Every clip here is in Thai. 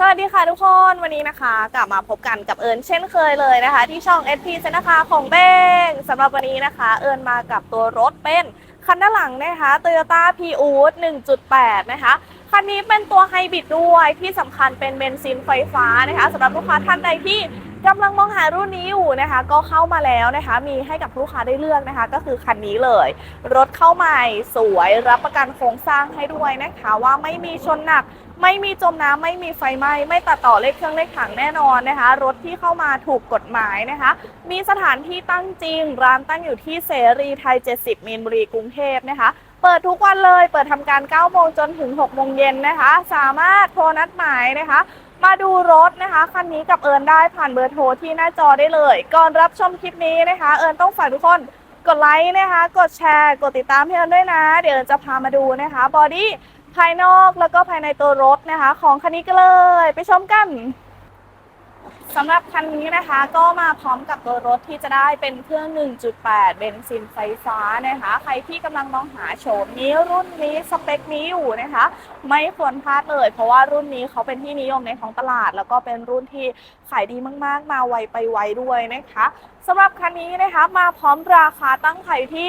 สวัสดีค่ะทุกคนวันนี้นะคะ กลับมาพบกันกับเอิญเช่นเคยเลยนะคะ ที่ช่อง SP เซนะคะของเบ้งสำหรับวันนี้นะคะ เอิญมากับตัวรถเป็นคันด้านหลังนะคะ Toyota p r i u s 1.8 นะคะ คันนี้เป็นตัวไฮบริดด้วยที่สำคัญเป็นเบนซินไฟฟ้านะคะสำหรับลูกค้าท่านใดที่กำลังมองหารุ่นนี้อยู่นะคะ ก็เข้ามาแล้วนะคะ มีให้กับลูกค้าได้เลือกนะคะ ก็คือคันนี้เลย รถเข้าใหม่สวยรับประกันโครงสร้างให้ด้วยนะคะ ว่าไม่มีชนหนัก ไม่มีจมน้ำไม่มีไฟไหม้ไม่ตัดต่อเลขเครื่องเลขถังแน่นอนนะคะ รถที่เข้ามาถูกกฎหมายนะคะ มีสถานที่ตั้งจริง ร้านตั้งอยู่ที่เสรีไทย 70 มีนบุรีกรุงเทพนะคะ เปิดทุกวันเลยเปิดทำการ 9 โมงจนถึง 6 โมงเย็นนะคะ สามารถโทรนัดหมายนะคะ มาดูรถนะคะคันนี้กับเอิญได้ผ่านเบอร์โทรที่หน้าจอได้เลย ก่อนรับชมคลิปนี้นะคะ เอิญต้องฝากทุกคนกดไลค์นะคะ กดแชร์ กดติดตามให้เอิญด้วยนะ เดี๋ยวเอิญจะพามาดูนะคะบอดี้ ภายนอกแล้วก็ภายในตัวรถนะคะ ของคันนี้ก็เลย ไปชมกัน สำหรับคันนี้นะคะก็มาพร้อมกับตัวรถที่จะได้เป็นเครื่อง 1.8 เบนซินไฟฟ้านะคะ ใครที่กำลังมองหาโฉมนี้รุ่นนี้สเปคนี้อยู่นะคะ ไม่ควรพลาดเลย เพราะว่ารุ่นนี้เขาเป็นที่นิยมในท้องตลาด แล้วก็เป็นรุ่นที่ขายดีมากๆ มาไวไปไวด้วยนะคะสำหรับคันนี้นะคะมาพร้อมราคาตั้งไข่ที่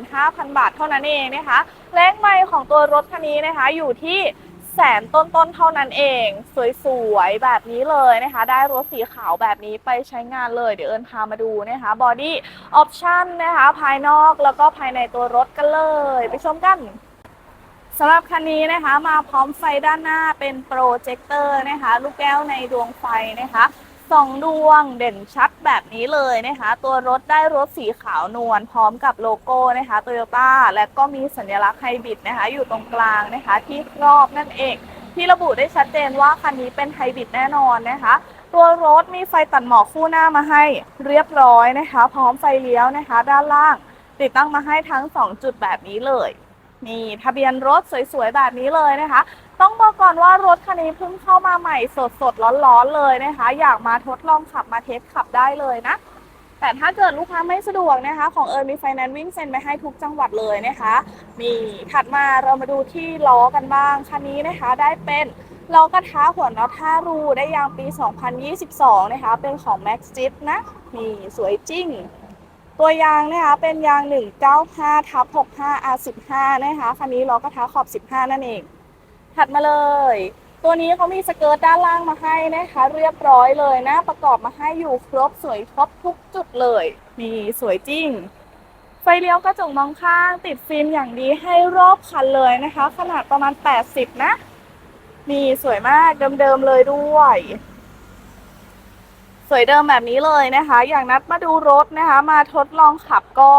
345,000 บาทเท่านั้นเองนะคะ เลขไม่ของตัวรถคันนี้นะคะอยู่ที่ แสนต้นๆเท่านั้นเอง สวยๆ แบบนี้เลยนะคะ ได้รถสีขาวแบบนี้ไปใช้งานเลย เดี๋ยวเอิญพามาดูนะคะบอดี้ออปชั่นนะคะ ภายนอกแล้วก็ภายในตัวรถกันเลย ไปชมกันสำหรับคันนี้นะคะมาพร้อมไฟด้านหน้าเป็นโปรเจคเตอร์นะคะ ลูกแก้วในดวงไฟนะคะ สองดวงเด่นชัดแบบนี้เลยนะคะ ตัวรถได้รถสีขาวนวลพร้อมกับโลโก้นะคะโตโยต้าและก็มีสัญลักษณ์ไฮบริดนะคะ อยู่ตรงกลางนะคะ ที่ครอบนั่นเอง ที่ระบุได้ชัดเจนว่าคันนี้เป็นไฮบริดแน่นอนนะคะ ตัวรถมีไฟตัดหมอกคู่หน้ามาให้เรียบร้อยนะคะ พร้อมไฟเลี้ยวนะคะ ด้านล่าง ติดตั้งมาให้ทั้ง 2 จุดแบบนี้เลย นี่ทะเบียนรถสวยๆแบบนี้เลยนะคะ ต้องบอกก่อนว่ารถคันนี้เพิ่งเข้ามาใหม่สดๆร้อนๆเลยนะคะ อยากมาทดลองขับมาเทสขับได้เลยนะ แต่ถ้าเกิดลูกค้าไม่สะดวกนะคะ ของเอิร์นมีไฟแนนซ์วิ่งเซ็นไปให้ทุกจังหวัดเลยนะคะนี่ถัดมาเรามาดูที่ล้อกันบ้างคันนี้นะคะได้เป็นล้อกระทะหัวน็อต5รูได้ยางปี 2022 นะคะ เป็นของ Max j i t นะนี่สวยจริง ตัวยางนะคะเป็นยาง 195ทับ65 R15 นะคะคันนี้ล้อกระทะขอบ 15 นั่นเอง ถัดมาเลย ตัวนี้เขามีสเกิร์ตด้านล่างมาให้นะคะ เรียบร้อยเลยนะ ประกอบมาให้อยู่ครบสวยครบทุกจุดเลยนี่สวยจริง ไฟเลี้ยวกระจกมองข้าง ติดฟิล์มอย่างดีให้รอบคันเลยนะคะ ขนาดประมาณ 80 นะนี่สวยมากเดิมๆเลยด้วย สวยเดิมแบบนี้เลยนะคะ อย่างนัดมาดูรถนะคะ มาทดลองขับก็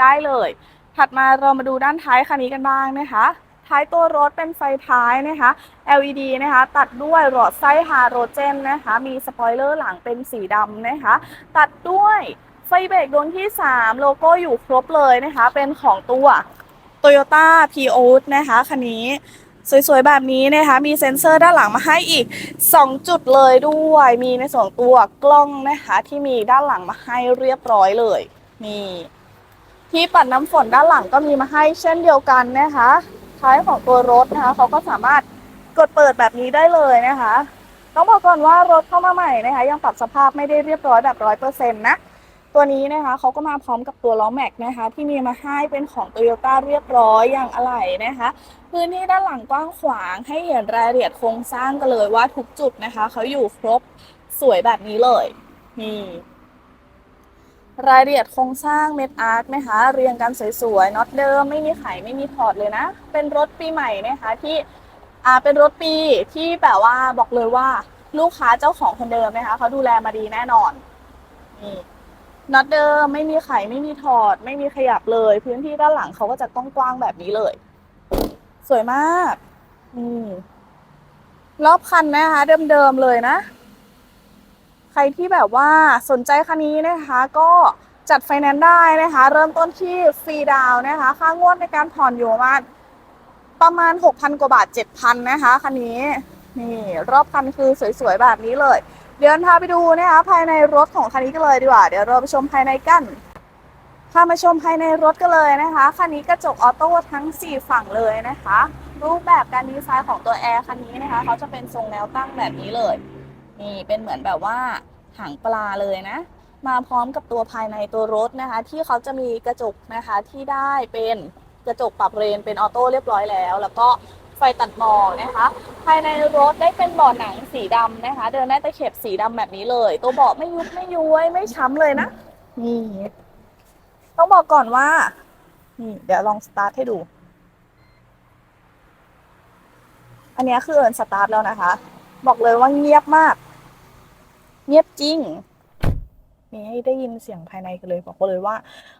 ได้เลย ถัดมาเรามาดูด้านท้ายคันนี้กันบ้างนะคะ ท้ายตัวรถเป็นไฟท้ายนะคะ LED นะคะ ตัดด้วยหลอดไส้ฮาโรเจนนะคะ มีสปอยเลอร์หลังเป็นสีดำนะคะ ตัดด้วยไฟเบรกดวงที่ 3 โลโก้อยู่ครบเลยนะคะ เป็นของตัว Toyota p r i u s นะคะคันนี้ สวยๆ แบบนี้นะคะ มีเซ็นเซอร์ด้านหลังมาให้อีก 2 จุดเลยด้วย มีในส่วนตัวกล้องนะคะ ที่มีด้านหลังมาให้เรียบร้อยเลยนี่ที่ปัดน้ำฝนด้านหลังก็มีมาให้เช่นเดียวกันนะคะท้ายของตัวรถนะคะเขาก็สามารถกดเปิดแบบนี้ได้เลยนะคะ ต้องบอกก่อนว่ารถเข้ามาใหม่นะคะ ยังปรับสภาพไม่ได้เรียบร้อยแบบร้อยเปอร์เซ็นต์นะ ตัวนี้นะคะเขาก็มาพร้อมกับตัวล้อแม็กนะคะ ที่มีมาให้เป็นของ t o y ยต้าเรียบร้อยอย่างอะไหล่นะคะ พื้นที่ด้านหลังกว้างขวางให้เห็นรายละเอียดโครงสร้างกันเลยว่าทุกจุดนะคะเขาอยู่ครบสวยแบบนี้เลยนี่รายละเอียดโครงสร้างเม็ดอาร์คนะคะ เรียงกันสวยๆน็อตเดิมไม่มีไขไม่มีถอดเลยนะ เป็นรถปีใหม่นะคะที่อ่าเป็นรถปีที่แบบว่าบอกเลยว่าลูกค้าเจ้าของคนเดิมนะคะเขาดูแลมาดีแน่นอนนี่ น็อตเดิมไม่มีไขไม่มีถอด ไม่มีขยับเลย พื้นที่ด้านหลังเขาก็จะต้องกว้างแบบนี้เลย สวยมากอืมรอบคันนะคะ เดิมๆเลยนะ ใครที่แบบว่าสนใจคันนี้นะคะ ก็จัดไฟแนนซ์ได้นะคะ เริ่มต้นที่ฟรีดาวน์นะคะ ค่างวดในการผ่อนอยู่ประมาณประมาณ 6,000 กว่าบาท 7,000 นะคะ คันนี้ นี่ รอบคันคือสวยๆ แบบนี้เลย เดี๋ยวพาไปดูนะคะภายในรถของคันนี้กันเลยดีกว่า เดี๋ยวเราไปชมภายในกันพามาชมภายในรถกันเลยนะคะ คันนี้กระจกออโต้ทั้ง 4 ฝั่งเลยนะคะ รูปแบบการดีไซน์ของตัวแอร์คันนี้นะคะเขาจะเป็นทรงแนวตั้งแบบนี้เลย นี่เป็นเหมือนแบบว่าหางปลาเลยนะ มาพร้อมกับตัวภายในตัวรถนะคะ ที่เขาจะมีกระจกนะคะที่ได้เป็นกระจกปรับเรนเป็นออโต้เรียบร้อยแล้ว แล้วก็ ไฟตัดหมอกนะคะ ภายในรถได้เป็นเบาะหนังสีดำนะคะ เดินได้ตะเข็บสีดำแบบนี้เลย ตัวเบาะไม่ยุบไม่ย้วยไม่ช้ำเลยนะ นี่ ต้องบอกก่อนว่า นี่ เดี๋ยวลองสตาร์ทให้ดู อันนี้คือเอินสตาร์ทแล้วนะคะ บอกเลยว่าเงียบมาก เงียบจริง มีให้ได้ยินเสียงภายในกันเลย บอกเลยว่า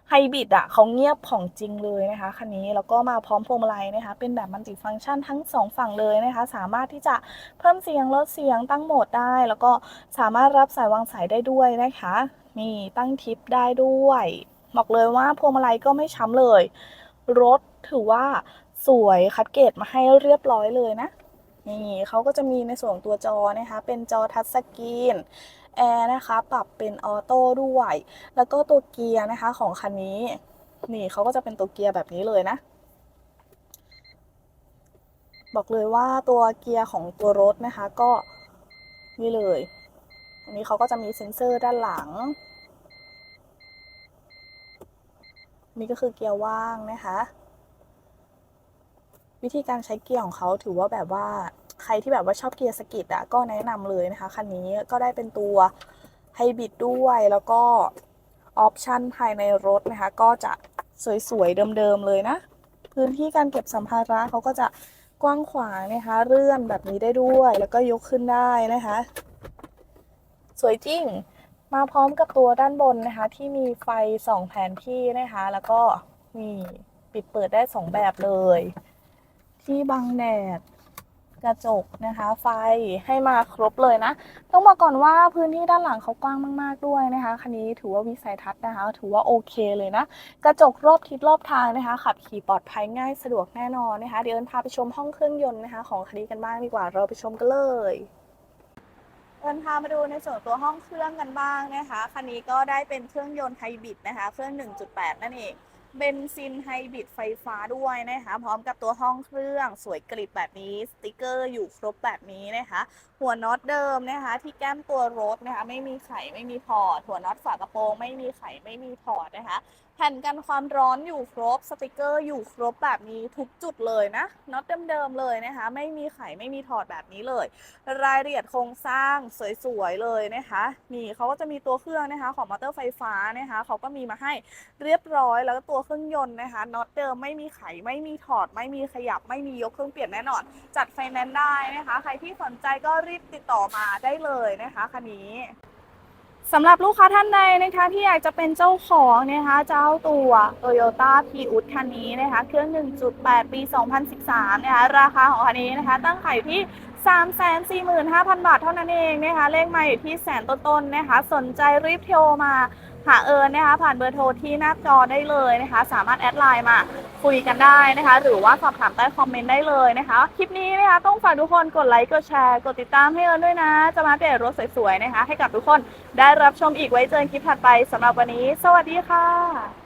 ไฮบริดอะเขาเงียบของจริงเลยนะคะคันนี้แล้วก็มาพร้อมพวงมาลัยนะคะ เป็นแบบมัลติฟังก์ชันทั้งสองฝั่งเลยนะคะ สามารถที่จะเพิ่มเสียงลดเสียงตั้งโหมดได้ แล้วก็สามารถรับสายวางสายได้ด้วยนะคะมีตั้งทิปได้ด้วย บอกเลยว่าพวงมาลัยก็ไม่ช้ำเลย รถถือว่าสวยคัดเกรดมาให้เรียบร้อยเลยนะนี่เขาก็จะมีในส่วนตัวจอนะคะ เป็นจอทัชสกรีน แอร์นะคะ ปรับเป็นออโต้ด้วย แล้วก็ตัวเกียร์นะคะของคันนี้ นี่เขาก็จะเป็นตัวเกียร์แบบนี้เลยนะ บอกเลยว่าตัวเกียร์ของตัวรถนะคะก็นี่เลย อันนี้เขาก็จะมีเซ็นเซอร์ด้านหลัง นี่ก็คือเกียร์ว่างนะคะ วิธีการใช้เกียร์ของเขาถือว่าแบบว่า ใครที่แบบว่าชอบเกียร์สกิดอะก็แนะนำเลยนะคะคันนี้ก็ได้เป็นตัวไฮบริดด้วยแล้วก็ออปชันภายในรถนะคะ ก็จะสวย ๆ เดิม ๆ เลยนะ พื้นที่การเก็บสัมภาระเขาก็จะกว้างขวางนะคะ เลื่อนแบบนี้ได้ด้วย แล้วก็ยกขึ้นได้นะคะ สวยจริง มาพร้อมกับตัวด้านบนนะคะ ที่มีไฟสองแผนที่นะคะ แล้วก็มีปิดเปิดได้สองแบบเลย ที่บังแดด กระจกนะคะ ไฟให้มาครบเลยนะ ต้องบอกก่อนว่าพื้นที่ด้านหลังเขากว้างมาก ๆ ด้วยนะคะ คันนี้ถือว่าวิสัยทัศน์นะคะ ถือว่าโอเคเลยนะ กระจกรอบทิศรอบทางนะคะ ขับขี่ปลอดภัยง่ายสะดวกแน่นอนนะคะ เดี๋ยวเอิญพาไปชมห้องเครื่องยนต์นะคะ ของคันนี้กันบ้างดีกว่า เราไปชมกันเลยเดินพามาดูในส่วนตัวห้องเครื่องกันบ้างนะคะ คันนี้ก็ได้เป็นเครื่องยนต์ไฮบริดนะคะ เครื่อง 1.8 นั่นเอง เบนซินไฮบริดไฟฟ้าด้วยนะคะพร้อมกับตัวห้องเครื่องสวยกริบแบบนี้ สติกเกอร์อยู่ครบแบบนี้นะคะ หัวน็อตเดิมนะคะ ที่แก้มตัวรถนะคะ ไม่มีไขไม่มีถอดหัวน็อตฝากระโปรงไม่มีไขไม่มีถอดนะคะ แผ่นกันความร้อนอยู่ครบสติกเกอร์อยู่ครบแบบนี้ทุกจุดเลยนะน็อตเดิมๆเลยนะคะ ไม่มีไขไม่มีถอดแบบนี้เลย รายละเอียดโครงสร้างสวยๆเลยนะคะนี่เขาก็จะมีตัวเครื่องนะคะของมอเตอร์ไฟฟ้านะคะเขาก็มีมาให้เรียบร้อยแล้วก็ตัวเครื่องยนต์นะคะน็อตเดิมไม่มีไขไม่มีถอด ไม่มีขยับ ไม่มียกเครื่องเปลี่ยนแน่นอน จัดไฟแนนซ์ได้นะคะ ใครที่สนใจก็รีบติดต่อมาได้เลยนะคะคันนี้ สำหรับลูกค้าท่านใดนะคะที่อยากจะเป็นเจ้าของนะคะเจ้าตัว Toyota p r i u s คันนี้นะคะเครื่อง 1.8 ปี 2013 นะคะราคาของคันนี้นะคะ ตั้งขายที่ 345,000 บาทเท่านั้นเองนะคะเลขมาอยู่ที่แสนต้นๆนะคะ สนใจรีบโทรมาหาเอิญนะคะผ่านเบอร์โทรที่หน้าจอได้เลยนะคะ สามารถแอดไลน์มา คุยกันได้นะคะ หรือว่าสอบถามใต้คอมเมนต์ได้เลยนะคะ คลิปนี้นะคะต้องฝากทุกคนกดไลค์กดแชร์ กดติดตามให้เอิญด้วยนะ จะมาเปลี่ยนรถสวยๆนะคะ ให้กับทุกคนได้รับชมอีกไว้เจอกันคลิปถัดไปสำหรับวันนี้ สวัสดีค่ะ